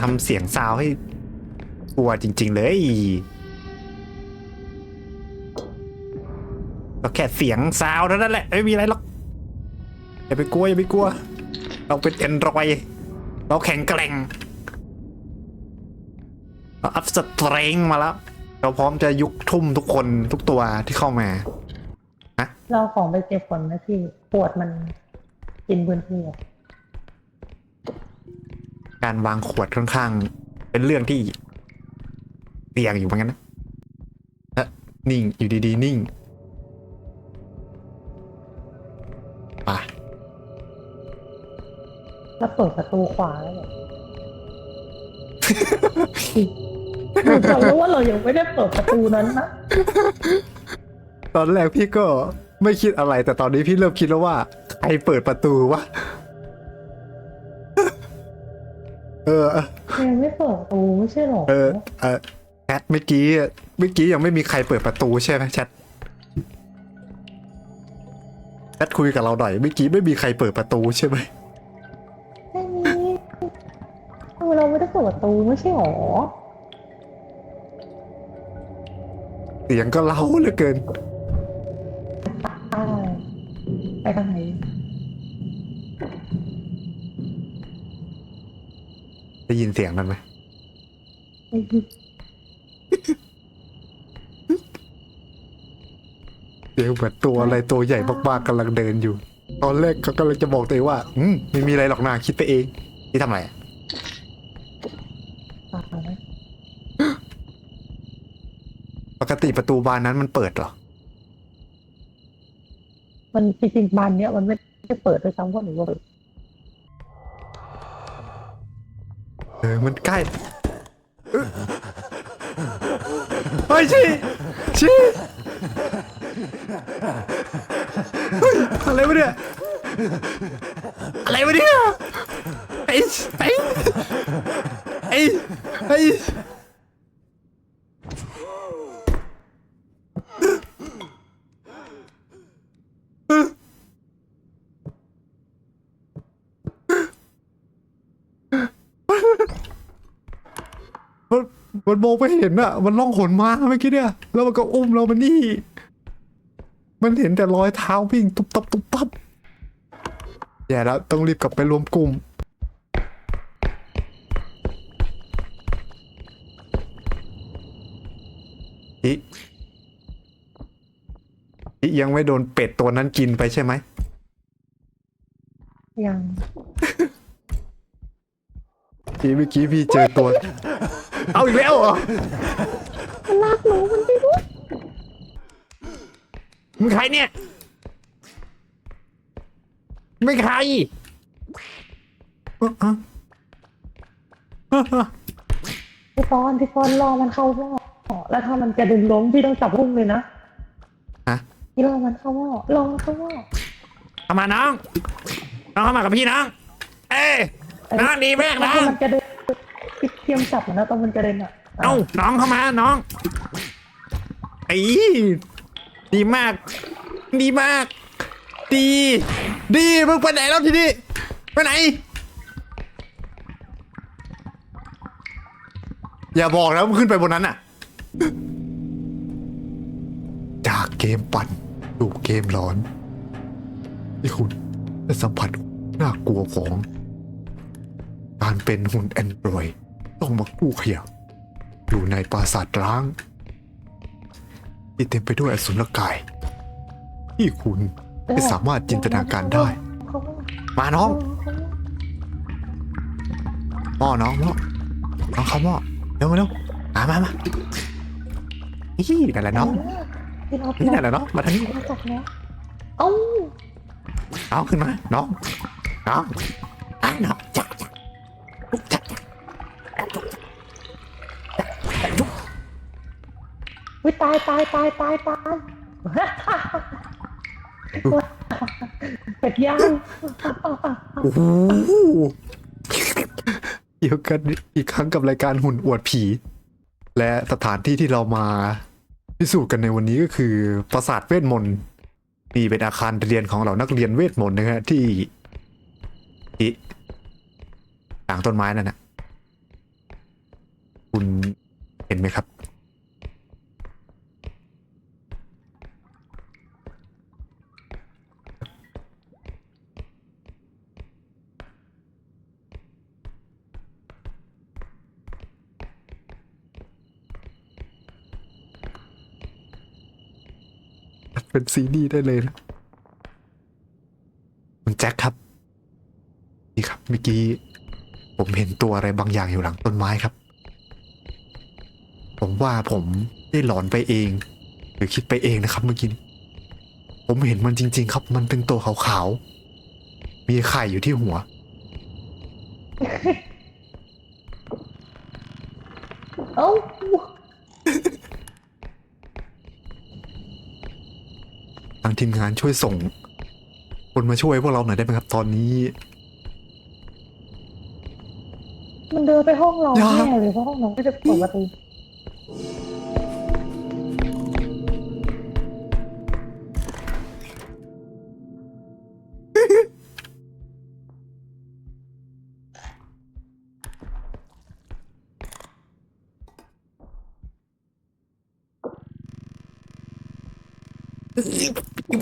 ทำเสียงซาวให้กลัวจริง ๆ เลยก็แค่เสียงซาวเท่านั้นแหละไม่มีอะไรหรอกอย่าไปกลัวอย่าไปกลัว เราเป็นแอนดรอยเราแข็งแกร่งเราอัพสเตรงมาแล้ว เราพร้อมจะยุกทุ่มทุกคนทุกตัวที่เข้ามาเราของไปเก็บก่อนนะพี่ปวดมันกินพื้นที่อะ การวางขวดค่อนข้าง เป็นเรื่องที่เสี่ยงอยู่เหมือนกันนะเอ๊ะนิ่งอยู่ดีๆ นิ่งไป่ะแล้วเปิดประตูขวาแล้วแบบเรารู้ว่าเรายังไม่ได้เปิดประตูนั้นนะตอนแรกพี่ก็ไม่คิดอะไร แต่ตอนนี้พี่เริ่มคิดแล้วว่า ใครเปิดประตูวะ เออยังไม่เปิดประตูไม่ใช่หรอ เออเออแชทเมื่อกี้เมื่อกี้ยังไม่มีใครเปิดประตูใช่ไหมแชทแชทคุยกับเราหน่อยเมื่อกี้ไม่มีใครเปิดประตูใช่ไหมไม่มีเออเราไม่ได้เปิดประตูไม่ใช่หรอเสียงก็เล้าเหลือเกินใช่ไปทางไหน ได้ยินเสียงนั้นไหมไม่รู้เดี๋ยวเหมือนตัวอะไรตัวใหญ่มากๆกำลังเดินอยู่ ตอนแรกเขากำลังจะบอกตัวเองว่า อืมไม่มีอะไรหรอกนะคิดไปเอง ที่ทำอะไรอะตายแล้วปกติประตูบานนั้นมันเปิดเหรอ มันจริงๆบานเนี้ยมันไม่ได้เปิดด้วยซ้ำว่าหนูว่า เออมันใกล้เออเฮ้ยชีชีเฮ้ยอะไรวะเนี่ยอะไรวะเนี่ยไอ้ไอ้ไอ้ไอ้ มันมันมองไม่เห็นอะมันล่องหนมาเมื่อกี้เนี่ยแล้วมันก็อุ้มเรามานี่ มันเห็นแต่รอยเท้าวิ่งตุ๊บตับตุ๊บตับแย่แล้วต้องรีบกลับไปรวมกลุ่ม อีอียังไม่โดนเป็ดตัวนั้นกินไปใช่ไหม ยัง ทีเมื่อกี้พี่เจอตัว เอาอีกแล้วเหรอมันลากหนูมันไปด้วยมึงใครเนี่ย ไม่ใครเอ้อเอ้อเอ้อเอ้อพี่ฟอนพี่ฟอนรอมันเข้าหม้อแล้วถ้ามันจะดึงล้มพี่ต้องจับหุ้มเลยนะฮะพี่รอมันเข้าหม้อรอมันเข้าหม้อเข้ามาน้อง น้องเข้ามากับพี่น้อง เอ้ยน้องดีมากแล้วน้อ ถ้างมันกระเด็นพี่เตรี ยมจับมันนะตอนมันกระเด็นอะเอ้าน้องเข้ามาน้องไอ้ดีมาก ดีมาก ดี ดีมึงไปไหนแล้วทีนี้ไปไหน อย่าบอกนะมึงขึ้นไปบนนั้นอะ จากเกมปั่นสู่เกมร้อนที่คุณได้สัมผัสน่ากลัวของ การเป็นหุ่นแอนดรอย ต้องมากู้ขยะอยู่ในปราสาทร้าง ที่เต็มไปด้วยอสุรกาย ที่คุณไม่สามารถจินตนาการได้เข้าหม้อมาน้องเข้าหม้อหม้อน้องหม้อน้องเข้าหม้อเร็วมาเร็วมามามาอีนั่นแหละน้องพี่รอนี่นั่นแหละน้องมาทางนี้พี่รอจับนะเอ้าน้องขึ้นมาน้องน้องายตายตายตายตายเป็ดย่างโอ้โหเกี่ยวกันอีกครั้งกับรายการหุ่นอวดผี และสถานที่ที่เรามาพิสูจน์กันในวันนี้ก็คือปราสาทเวทมนต์นี่เป็นอาคารเรียนของเรานักเรียนเวทมนต์นะฮะที่ที่ต่างต้นไม้นั่นนะ เป็นซีดีได้เลยนะคุณแจ็คครับ นี่ครับเมื่อกี้ผมเห็นตัวอะไรบางอย่างอยู่หลังต้นไม้ครับ ผมว่าผมได้หลอนไปเอง หรือคิดไปเองนะครับเมื่อกี้นี้ผมเห็นมันจริง ๆ ครับ มันเป็นตัวขาวๆมีไข่อยู่ที่หัว ทางทีมงานช่วยส่ง คนมาช่วยพวกเราหน่อยได้ไหมครับ ตอนนี้ มันเดินไปห้องเราอย่า แน่เลยเพราะห้องน้องก็จะเปิดประตู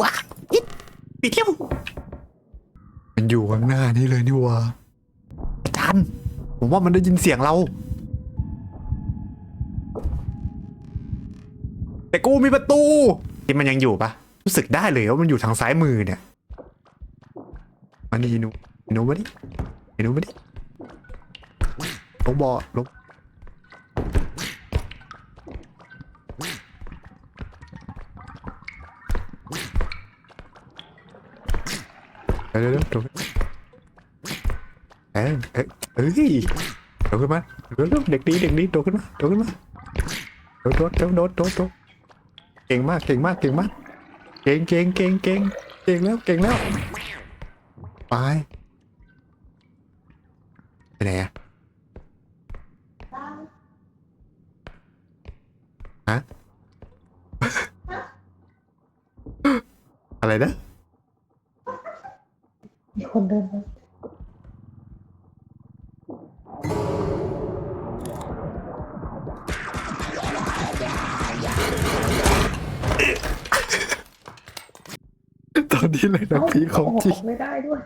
ว้าปิดเร็วมันอยู่ข้างหน้านี่เลยนี่หวะอาจารย์ผมว่ามันได้ยินเสียงเรา แต่กูมีประตูที่มันยังอยู่ปะรู้สึกได้เลยว่ามันอยู่ทางซ้ายมือเนี่ยมานี่หนูหนูมาดิหนูมาดิลงบ่อลง เดี๋ยวเดี๋ยวเดี๋ยวเอ้ยเอ้ยเอ้ยโดดขึ้นมาเร็วๆเด็กดีเด็กดีโดดขึ้นมาโดดขึ้นมาโดดโดดโดดโดดโดดโดดเก่งมากเก่งมากเก่งมาก เก่งเก่งเก่งเก่งเก่งแล้วเก่งแล้วไปไปไหนอะฮะอะไรนะ มีคนเดินมาตอนนี้เลยนะพี่ของจริงกไม่ได้ด้วย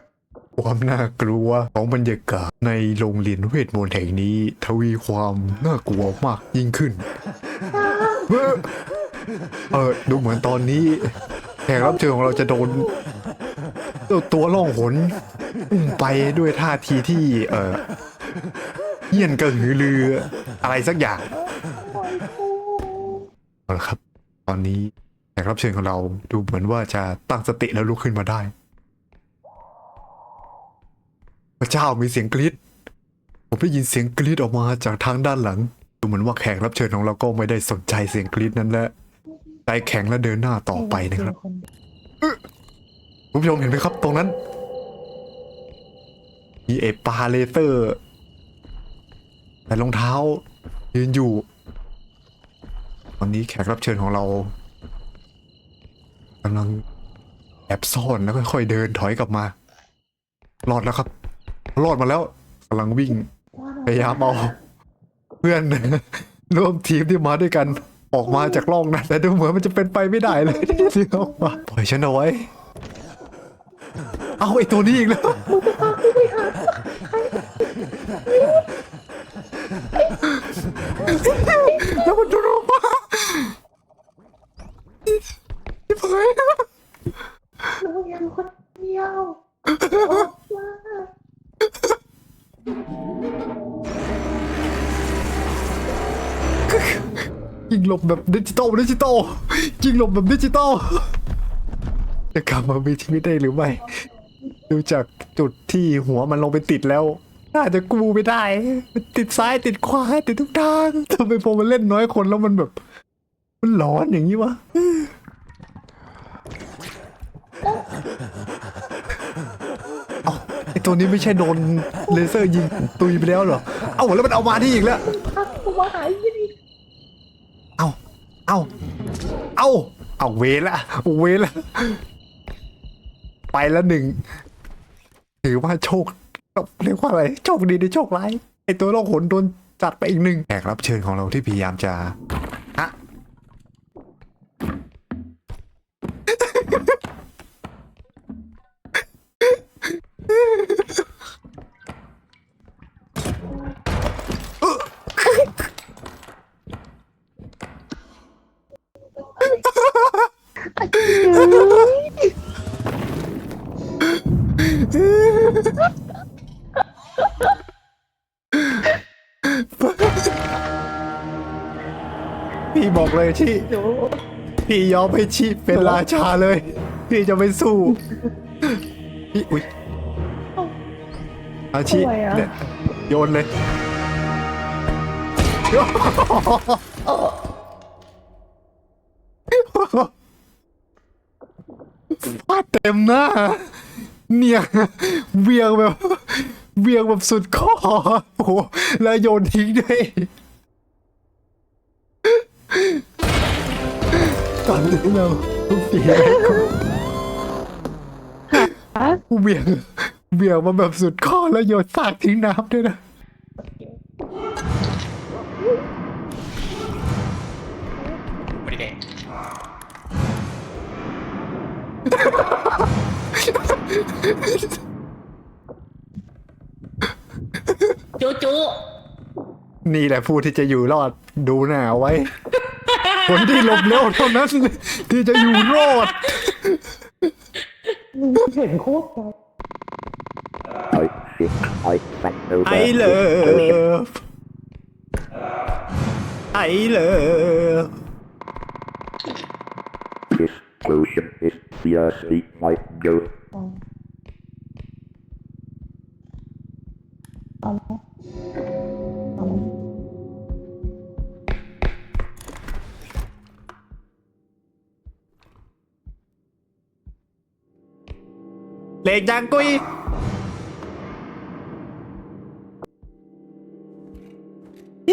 ความน่ากลัวของบรรยากาศในโรงเรียนเวทมนต์แห่งนี้ ทวีความน่ากลัวมากยิ่งขึ้น เออเออดูเหมือนตอนนี้แขกรับเชิญของเราจะโดน ตัวตัวล่องหนอุ้มไปด้วยท่าทีที่ เออเหี้ยนกระหือรืออะไรสักอย่างเอาละครับ ตอนนี้แขกรับเชิญของเราดูเหมือนว่าจะตั้งสติแล้วลุกขึ้นมาได้ พระเจ้ามีเสียงกรี๊ดผมได้ยินเสียงกรี๊ดออกมาจากทางด้านหลัง ดูเหมือนว่าแขกรับเชิญของเราก็ไม่ได้สนใจเสียงกรี๊ดนั้นและใจแข็งและเดินหน้าต่อไปนะครับ คุณผู้ชมเห็นไหมครับตรงนั้น มีเอปาเลเซอร์ แต่รองเท้ายืนอยู่ตอนนี้แขกรับเชิญของเรากำลังแอบซ่อนแล้วค่อยๆเดินถอยกลับมา รอดแล้วครับ รอดมาแล้วกำลังวิ่งพยายามเอาเพื่อนร่วมทีมที่มาด้วยกันออกมาจากร่องนั้นแต่ดูเหมือนมันจะเป็นไปไม่ได้เลยที่ออกมาปล่อยฉันเอาไว้ เอาไอ้ตัวนี้อีกแล้วแล้วมันโดนออกมาที่เผยหนูยังคนเดียวมายิงหลบแบบดิจิตอลดิจิตอลยิงหลบแบบดิจิตอลจะกลับมามีชีวิตได้หรือไม่ ดูจากจุดที่หัวมันลงไปติดแล้วน่าจะกูไม่ได้มันติดซ้ายติดขวาติดทุกทางทำไมพอมันเล่นน้อยคนแล้วมันแบบ มันหลอนอย่างนี้วะเอ้าไอตัวนี้ไม่ใช่โดนเลเซอร์ยิงตุยไปแล้วเหรอ เอ้าแล้วมันเอามาที่อีกแล้วตัวหายเอาเอาเอาเอาเวละเวละไปแล้วหนึ่ง ถือว่าโชคเรียกว่าอะไรโชคดีในโชคร้ายไอตัวโลกหนโดนจัดไปอีกหนึ่งแขกรับเชิญของเราที่พยายามจะ พี่บอกเลยชีดูพี่ยอมให้ชีเป็นราชาเลย พี่จะไม่สู้พี่อุ้ยอาชีเนี่ยโยนเลยฟาดเต็มหน้า เนี่ยเวียงแบบเวียงแบบสุดคอโอ้โหแล้วโยนทิ้งด้วย ตอนนี้เราเวียงฮะเวียงเวียงมาแบบสุดคอแล้วโยนซากทิ้งน้ำด้วยนะไม่ได้จูจูนี่แหละผู้ที่จะอยู่รอดดูหน้าเอาไว้ คนที่หลบเร็วเท่านั้น ที่จะอยู่รอดมึงเห็นโคตรไกล I think I can know ไอเลิฟไอเลิฟ Explosion is seriously my go. กจังกุย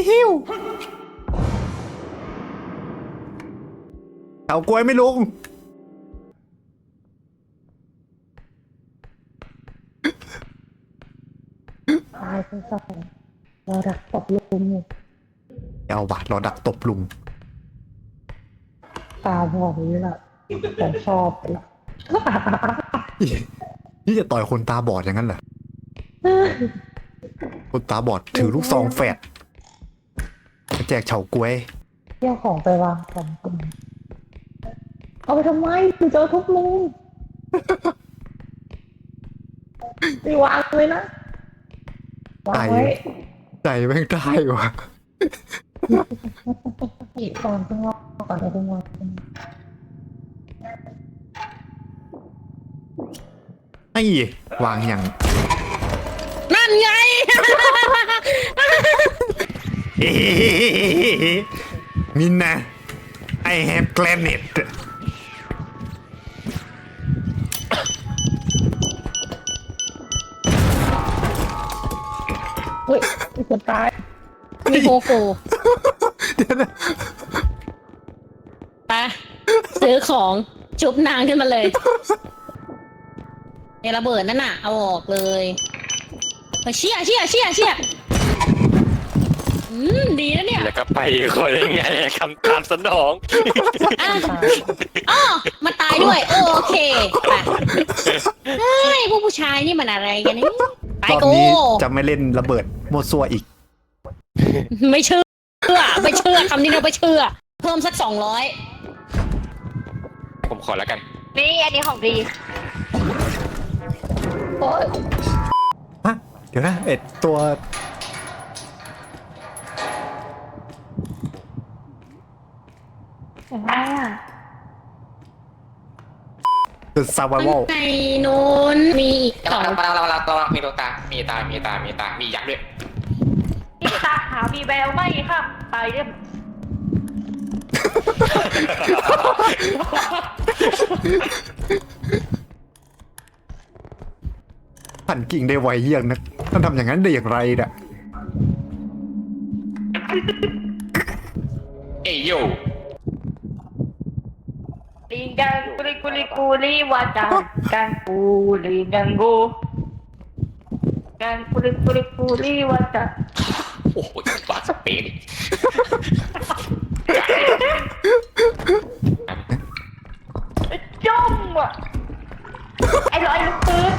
ฮิวเอากล้วยไม่ลุงตายไปสองเราดักตบลุมอยู่เอาบาดรอดักตบลุงตาบอกนี้แหละผมชอบเลย นี่จะต่อยคนตาบอดอย่างนั้นเหรอ คนตาบอดถือลูกซองแฝดมาแจกเฉาก๊วย เที่ยวของไปวางของคุณเอาไปทำไมคือเจอทุบลุงไปวางเลยนะวางไว้ใจแม่งได้ว่ะอีกตอนข้างนอกก่อนจะถึงวันไอ้วางอย่างนั่นไงมินนะ I have planet เฮ้ยมีคนตาย มีโกโก้เดี๋ยวนะไปซื้อของ ชุบนางขึ้นมาเลย เนระเบิดนั่นน่ะ เอาออกเลยไปเชี่ยเชี่ยเชี่ยเชี่ยอืมดีนะเนี่ยแล้วก็ไปคนยังไงคำตามสนองอะอ๋อมาตายด้วยโอเคไปเฮ้ยพวกผู้ชายนี่มันอะไรกันเนี่ยไปรอบโกนี้จะไม่เล่นระเบิดโมวซัวอีก ไม่เชื่อไม่เชื่อคำนี้เราไม่เชื่อ เพิ่มสักสองร้อยผมขอแล้วกันนี่อันนี้ของดี โอ๊ยฮะเดี๋ยวนะเอ็ดตัวเห็นไหมอะ The Survival ในนู้นมีอีกสองเราเราเราตัวมีตัวตา มีตา มีตา มีตา มียักษ์ด้วยนี่ตาขาวมีแววไหมครับไปเรื่อง ปั่นกิ่งได้ไวเยี่ยงนะท่านทำอย่างนั้นได้อย่างไรเนี่ยเอ้ยโยลิงกังกุลิกุลิกุลิวาจังกังกูลิงกังกูกังกุลิกุลิกุลิวาจังโอ้โหบาสเปนจุ่มอะไอ้ลอยลูกปืน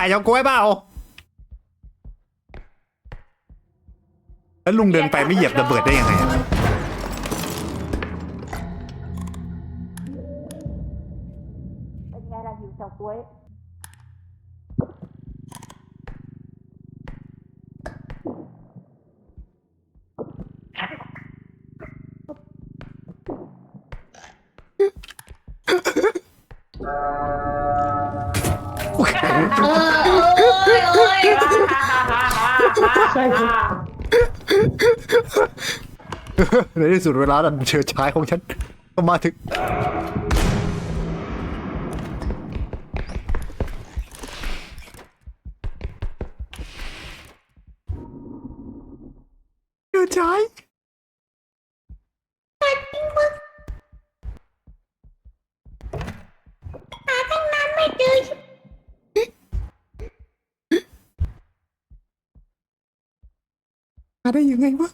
ายเฉาก้วยเปล่าแล้วลุงเดินไปไม่เหยียบระเบิดได้ยังไงอะเป็นไงล่ะหิวเฉาก้วย ใช่ครับ ในที่สุดเวลาดันเชิดชายของฉันก็มาถึง เชิดชาย มาได้ยังไงวะ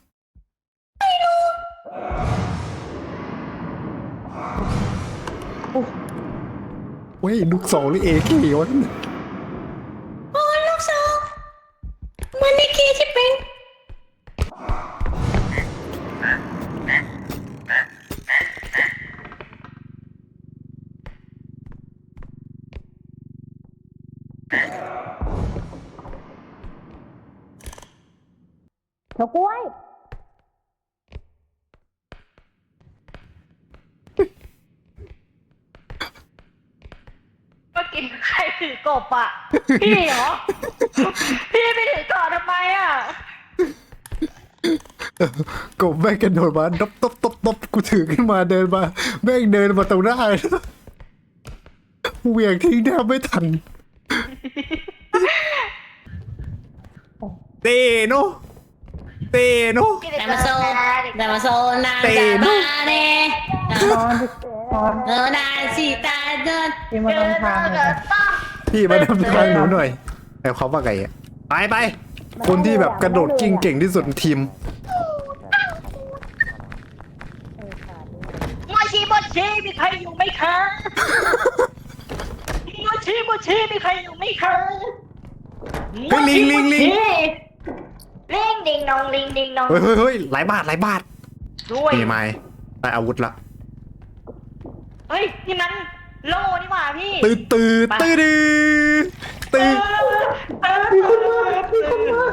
เว้ยลูกสองหรือเอเควะ เฉาก๊วย เมื่อกี้ใครถือกบอะ พี่เหรอ พี่ไปถือก่อนทำไมอะ กบแม่งกระโดดมาตบตบตบตบกูถือขึ้นมาเดินมา แม่งเดินมาตรงหน้าเลยเหวี่ยงทิ้งแทบไม่ทันเตโน เตโนดามาโซดามาโซนางเตะดาลูบากเนนอนนอนเออนาสีตาเดินที่มานำทางเลยพี่มานำทางหนูหน่อยแต่เขามว่าไงอะไปไปคนที่แบบกระโดดกิ้งเก่งที่สุดในทีม โมชิโมชิมีใครอยู่ไหมคะโมชิโมชิมีใครอยู่ไหมคะเฮ้ยลิงลิงลิง ลิงดิงนองลิงดิงนองเฮ้ยเฮ้ยเฮ้ยหลายบาทหลายบาทด้วยนี่ไม่ได้อาวุธละเฮ้ยนี่มันโล่นี่หว่าพี่ตื่นตื่นตื่นดื้ตื่อมีคนมามีคนมา